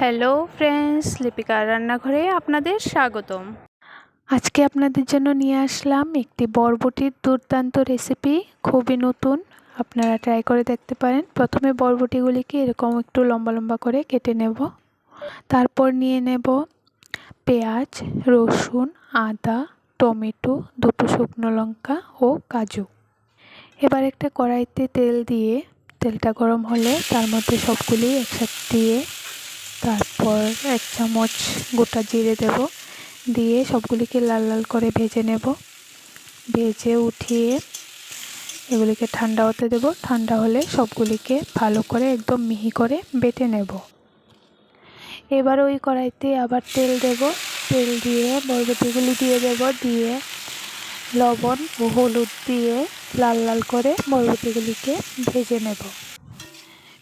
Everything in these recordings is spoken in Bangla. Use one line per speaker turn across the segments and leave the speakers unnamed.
হ্যালো ফ্রেন্ডস লিপিকার রান্নাঘরে আপনাদের স্বাগতম। আজকে আপনাদের জন্য নিয়ে আসলাম একটি বরবটির দুর্দান্ত রেসিপি খুবই নতুন। আপনারা ট্রাই করে দেখতে পারেন। প্রথমে বরবটিগুলিকে এরকম একটু লম্বা লম্বা করে কেটে নেব। তারপর নিয়ে নেব পেঁয়াজ, রসুন, আদা, টমেটো, দুটো শুকনো লঙ্কা ও কাজু। এবার একটা কড়াইতে তেল দিয়ে, তেলটা গরম হলে তার মধ্যে সবগুলি একসাথে দিয়ে তারপর এক চামচ গোটা জিরে দেব। দিয়ে সবগুলিকে লাল লাল করে ভেজে নেব। ভেজে উঠিয়ে এগুলিকে ঠান্ডা হতে দেব। ঠান্ডা হলে সবগুলিকে ভালো করে একদম মিহি করে বেটে নেব। এবার ওই কড়াইতে আবার তেল দেব। তেল দিয়ে বরবটিগুলি দিয়ে দেব। দিয়ে লবণ ও হলুদ দিয়ে লাল লাল করে বরবটিগুলিকে ভেজে নেব।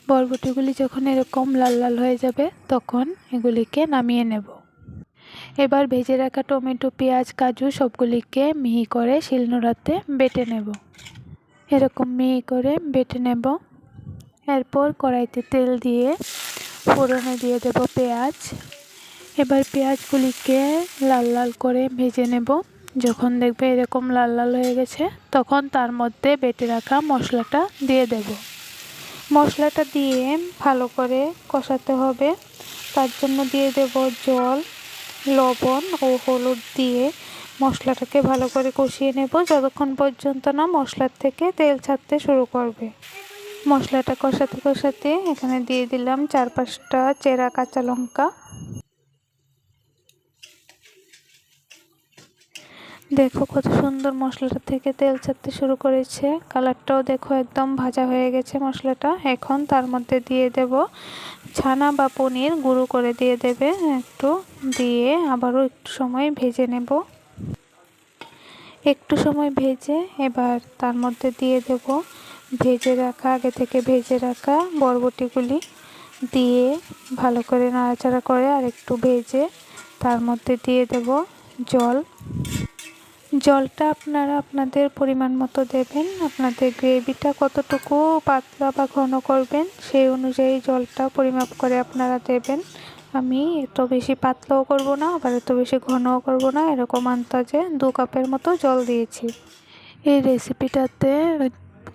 বরবটিগুলি যখন এরকম লাল লাল হয়ে যাবে, তখন এগুলিকে নামিয়ে নেব। এবার ভেজে রাখা টমেটো, পেঁয়াজ, কাজু সবগুলিকে মিহি করে শিলনোড়াতে বেটে নেব। এরকম মিহি করে বেটে নেব। এরপর কড়াইতে তেল দিয়ে ফোড়নে দিয়ে দেব পেঁয়াজ। এবার পেঁয়াজগুলিকে লাল লাল করে ভেজে নেব। যখন দেখবে এরকম লাল লাল হয়ে গেছে, তখন তার মধ্যে বেটে রাখা মশলাটা দিয়ে দেব। মশলাটা দিয়ে ভালো করে কষাতে হবে। তার জন্য দিয়ে দেব জল, লবণ ও হলুদ দিয়ে মশলাটাকে ভালো করে কষিয়ে নেব। যতক্ষণ পর্যন্ত না মশলার থেকে তেল ছাড়তে শুরু করবে। মশলাটা কষাতে কষাতে এখানে দিয়ে দিলাম চার পাঁচটা চেরা কাঁচা লঙ্কা। দেখো কত সুন্দর মশলাটা থেকে তেল ছাড়তে শুরু করেছে। কালারটাও দেখো একদম ভাজা হয়ে গেছে মশলাটা। এখন তার মধ্যে দিয়ে দেব ছানা বা পনির, গুঁড়ো করে দিয়ে দেবে একটু। দিয়ে আবারও একটু সময় ভেজে নেব। একটু সময় ভেজে এবার তার মধ্যে দিয়ে দেব ভেজে রাখা, আগে থেকে ভেজে রাখা বরবটিগুলি। দিয়ে ভালো করে নাড়াচাড়া করে আর একটু ভেজে তার মধ্যে দিয়ে দেব জল। জলটা আপনারা আপনাদের পরিমাণ মতো দেবেন। আপনাদের গ্রেভিটা কতটুকু পাতলা বা ঘন করবেন, সেই অনুযায়ী জলটা পরিমাপ করে আপনারা দেবেন। আমি এত বেশি পাতলাও করব না, আবার এত বেশি ঘনও করব না, এরকম আন্তাজে দু কাপের মতো জল দিয়েছি। এই রেসিপিটাতে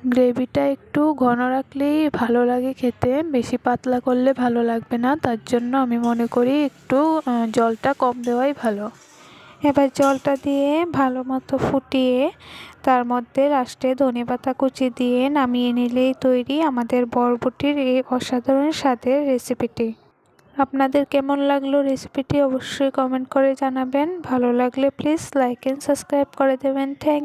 গ্রেভিটা একটু ঘন রাখলেই ভালো লাগে খেতে, বেশি পাতলা করলে ভালো লাগবে না, তার জন্য আমি মনে করি একটু জলটা কম দেওয়াই ভালো। এবার জলটা দিয়ে ভালো মতো ফুটিয়ে তার মধ্যে লাস্টে ধনে পাতা কুচি দিয়ে নামিয়ে নিলেই তৈরি আমাদের বরবটির এই অসাধারণ স্বাদের রেসিপিটি আপনাদের কেমন লাগল রেসিপিটি অবশ্যই কমেন্ট করে জানাবেন। ভালো লাগলে প্লিজ লাইক অ্যান্ড সাবস্ক্রাইব করে দেবেন। থ্যাংক